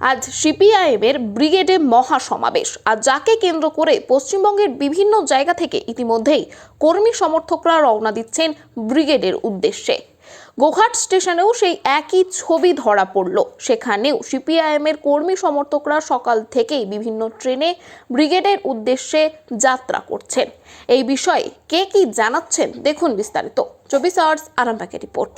আজ সিপিআইএমের ব্রিগেডে মহাসমাবেশ। আর যাকে কেন্দ্র করে পশ্চিমবঙ্গের বিভিন্ন জায়গা থেকে ইতিমধ্যেই কর্মী সমর্থকরা রওনা দিচ্ছেন ব্রিগেডের উদ্দেশ্যে। গোঘাট স্টেশনেও সেই একই ছবি ধরা পড়ল। সেখানেও সিপিআইএমের কর্মী সমর্থকরা সকাল থেকেই বিভিন্ন ট্রেনে ব্রিগেডের উদ্দেশ্যে যাত্রা করছেন। এই বিষয়ে কে কি জানাচ্ছেন দেখুন বিস্তারিত। চব্বিশ আওয়ার্স আরামবাগের রিপোর্ট।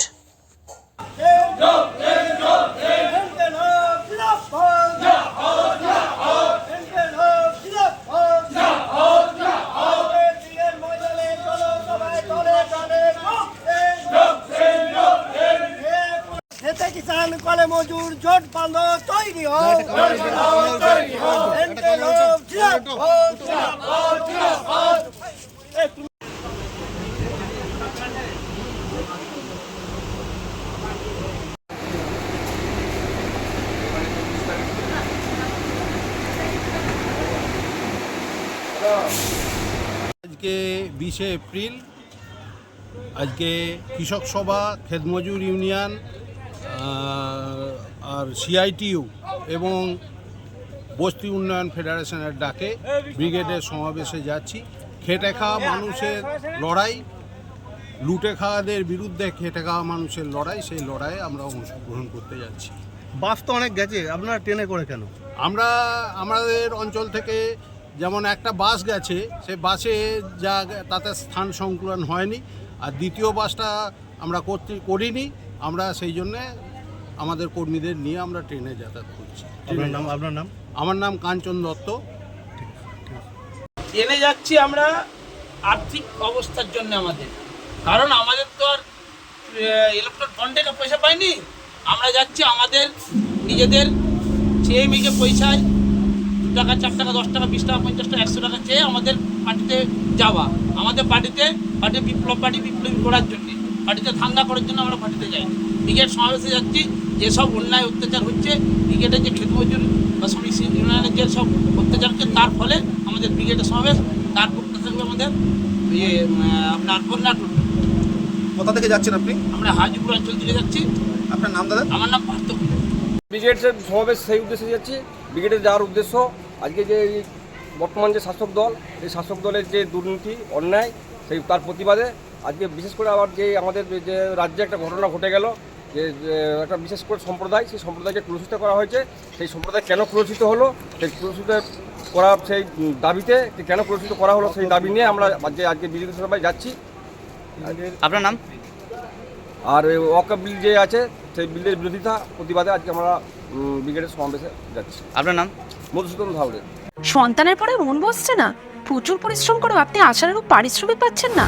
কলে মজুর জোট বাঁধো তৈরি। আজকে বিশে এপ্রিল আজকে কৃষক সভা খেতমজুর ইউনিয়ন আর সিআইটিইউ এবং বস্তি উন্নয়ন ফেডারেশনের ডাকে ব্রিগেডের সমাবেশে যাচ্ছি। খেটে খাওয়া মানুষের লড়াই লুটে খাওয়াদের বিরুদ্ধে খেটে খাওয়া মানুষের লড়াই সেই লড়াইয়ে আমরা অংশগ্রহণ করতে যাচ্ছি। বাস তো অনেক গেছে আপনারা ট্রেনে করে কেন? আমরা আমাদের অঞ্চল থেকে যেমন একটা বাস গেছে সে বাসে যা তাতে স্থান সংকুলন হয়নি। আর দ্বিতীয় বাসটা আমরা করতে করিনি। আমরা সেই জন্যে আমাদের কর্মীদের নিয়ে আমরা ট্রেনে যাতায়াত করছি। আপনার নাম আপনার নাম? আমার নাম কাঞ্চন দত্ত। ট্রেনে যাচ্ছি আমরা আর্থিক অবস্থার জন্য আমাদের। কারণ আমাদের তো আর ইলেকট্রন ফান্ডে পয়সা পাইনি। আমরা যাচ্ছি আমাদের নিজেদের চেয়ে মেয়ে পয়সায়। দু টাকা চার টাকা দশ টাকা বিশ টাকা পঞ্চাশ টাকা একশো টাকা চেয়ে আমাদের পার্টিতে যাওয়া। আমাদের পার্টিতে পার্টি বিপ্লব পার্টি বিপ্লবী করার জন্য। পার্টিতে ধান্দা করার জন্য আমরা পার্টিতে যাই। ব্রিগেড সমাবেশে যাচ্ছি যেসব অন্যায় অত্যাচার হচ্ছে ব্রিগেডের যে ক্ষেতমজুর বা শ্রমিক ইউনিয়নের যে সব অত্যাচার হচ্ছে তার ফলে আমাদের ব্রিগেডের সমাবেশ তার পক্ষে থাকবে আমাদের ইয়ে আপনার বন্যা কোথা থেকে যাচ্ছেন আপনি? আমরা হাজিপুর অঞ্চল থেকে যাচ্ছি। আপনার নাম দাদা? আমার নাম পার্থ। ব্রিগেডের সমাবেশ সেই উদ্দেশ্যে যাচ্ছি। ব্রিগেডের যাওয়ার উদ্দেশ্য আজকে যে বর্তমান যে শাসক দল এই শাসক দলের যে দুর্নীতি অন্যায় সেই তার প্রতিবাদে আজকে বিশেষ করে আবার যে আমাদের যে রাজ্যে একটা ঘটনা ঘটে গেল যে একটা বিশেষ করে সম্প্রদায় সেই সম্প্রদায়কে কুলসিত করা হয়েছে। সেই সম্প্রদায় কেন কুলসিত হলো? সেই কুলসিত করা সেই দাবিতে যে কেন কুলসিত করা হলো সেই দাবি নিয়ে আমরা আজকে আজকে বিজেপি সভায় যাচ্ছি। আপনার নাম? আর ওই ওয়াকা বিল যে আছে সেই বিলের বিরোধিতা প্রতিবাদে আজকে আমরা ব্রিগেডের সমাবেশে যাচ্ছি। আপনার নাম? মধুসূদন ধাউড়ে। সন্তানের পরে মন বসছে না? প্রচুর পরিশ্রম করেও আপনি আশানুরূপ পারিশ্রমিক পাচ্ছেন না।